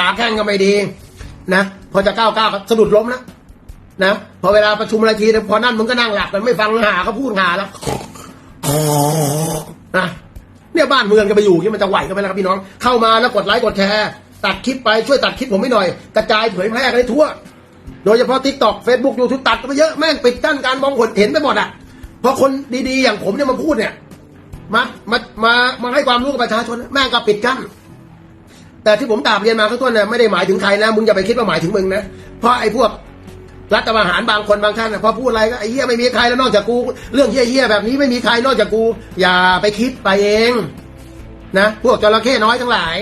ขาแข้งก็ไม่ดีนะพอจะก้าวก้าวก็สะดุดล้มแล้วนะพอเวลาประชุมอะไรทีพอนั่นมึงก็นั่งหลับกันไม่ฟังหาเขาพูดหาแล้วนะเนี่ยบ้านเมืองจะไปอยู่ที่มันจะไหวกันไหมล่ะครับพี่น้อง เข้ามาแล้วกดไลค์กดแชร์ตัดคลิปไปช่วยตัดคลิปผมไม่หน่อย กระจายเผยแพร่กันให้ทั่ว โดยเฉพาะทิกตอกเฟซบุ๊กยูทูบตัดกันไปเยอะแม่งปิดกั้นการมองเห็นไปหมดอะพราะคนดีๆอย่างผมเนี่ยมาพูดเนี่ยมามามามาให้ความรู้กับประชาชนแม่งก็ปิดกั้น แต่ที่ผมกราบเรียนมาข้างต้นเนี่ยไม่ได้หมายถึงใครนะมึงอย่าไปคิดว่าหมายถึงมึงนะเพราะไอ้พวกรัฐประหารบางคนบางท่านนะพอพูดอะไรก็ไอ้เหี้ยไม่มีใครแล้วนอกจากกู เรื่องเหี้ยๆแบบนี้ไม่มีใครนอกจากกู อย่าไปคิดไปเองนะพวกจระเข้น้อยทั้งหลาย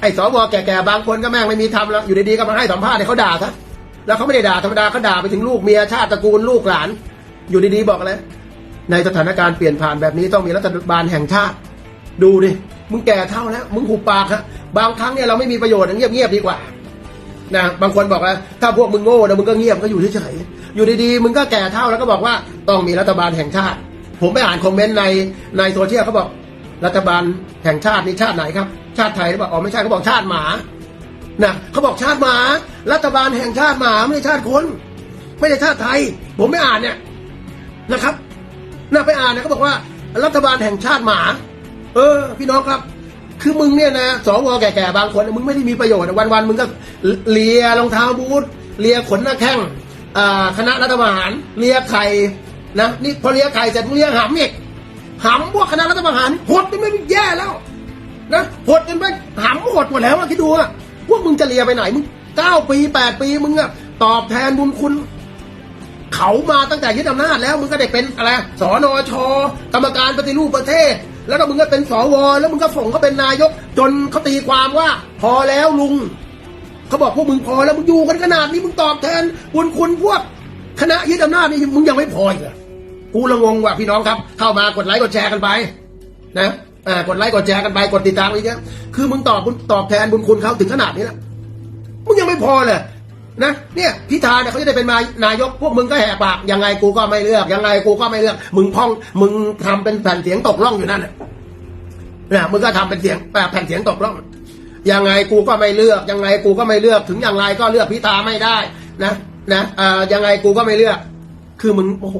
ไอ้สวแก่ๆบางคนก็แม่งไม่มีทำแล้วอยู่ดีๆก็มาให้สัมภาษณ์ให้เขาด่าซะแล้วเขาไม่ได้ด่าธรรมดาเขาด่าไปถึงลูกเมียชาติตระกูลลูกหลาน อยู่ดีๆบอกอะไรในสถานการณ์เปลี่ยนผ่านแบบนี้ต้องมีรัฐบาลแห่งชาติ ดูดิ มึงแก่เท่าแล้วมึงหุบปากฮะบางครั้งเนี่ยเราไม่มีประโยชน์เงียบๆดีกว่านะบางคนบอกว่าถ้าพวกมึงโง่นะมึงก็เงียบก็อยู่เฉยๆอยู่ดีๆมึงก็แก่เท่าแล้วก็บอกว่าต้องมีรัฐบาลแห่งชาติ ผมไปอ่านคอมเมนต์ในในโซเชียลเขาบอกรัฐบาลแห่งชาตินี่ชาติไหนครับ ชาติไทยหรือเปล่าอ๋อไม่ใช่เขาบอกชาติหมานะเขาบอกชาติหมา รัฐบาลแห่งชาติหมาไม่ใช่ชาติคน ไม่ใช่ชาติไทย ผมไม่อ่านเนี่ยนะครับน่าไปอ่านเนี่ยเขาบอกว่ารัฐบาลแห่งชาติหมา เออ พี่น้องครับ คือมึงเนี่ยนะสวแก่ๆบางคนมึงไม่ได้มีประโยชน์อะวันๆมึงก็เลียรองเท้าบูทเลียขนหน้าแข้งอ่าคณะรัฐประหารเลียไข่นะนี่พอเลียไข่เสร็จมึงเลียหำอีกหำพวกคณะรัฐประหารหดกันไม่แย่แล้วนะหดกันไปหำหดหมดแล้วคิดดูอะพวกมึงจะเลียไปไหนมึงเก้าปีแปดปีมึงอะตอบแทนบุญคุณเขามาตั้งแต่ยึดอำนาจแล้วมึงก็ได้เป็นอะไรสอนอชกรรมการปฏิรูปประเทศ แล้วก็มึงก็เป็นสวแล้วมึงก็ส่งเขาเป็นนายก จนเขาตีความว่า พอแล้วลุงเขาบอกพวกมึงพอแล้วมึงอยู่กันขนาดนี้มึงตอบแทนบุญคุณพวกคณะยึดอำนาจนี่มึงยังไม่พออีกเหรอกูละงงว่ะพี่น้องครับ เข้ามากดไลค์กดแชร์กันไป นะอ่ากดไลค์กดแชร์กันไปกดติดตามอีกนะคือมึงตอบบุญตอบแทนบุญคุณเขาถึงขนาดนี้แล้วมึงยังไม่พอเลย นะเนี่ยพิธาเนี่ยเขาจะได้เป็นมานายกพวกมึงก็แหกปากยังไงกูก็ไม่เลือก ยังไงกูก็ไม่เลือก มึงพองมึงทำเป็นแผ่นเสียงตกล่องอยู่นั่นน่ะนะมึงก็ทำเป็นเสียงแผ่นเสียงตกล่องยังไงกูก็ไม่เลือก ยังไงกูก็ไม่เลือกถึงอย่างไรก็เลือกพิธาไม่ได้ นะนะอ่อยังไงกูก็ไม่เลือก คือมึงโอ้โห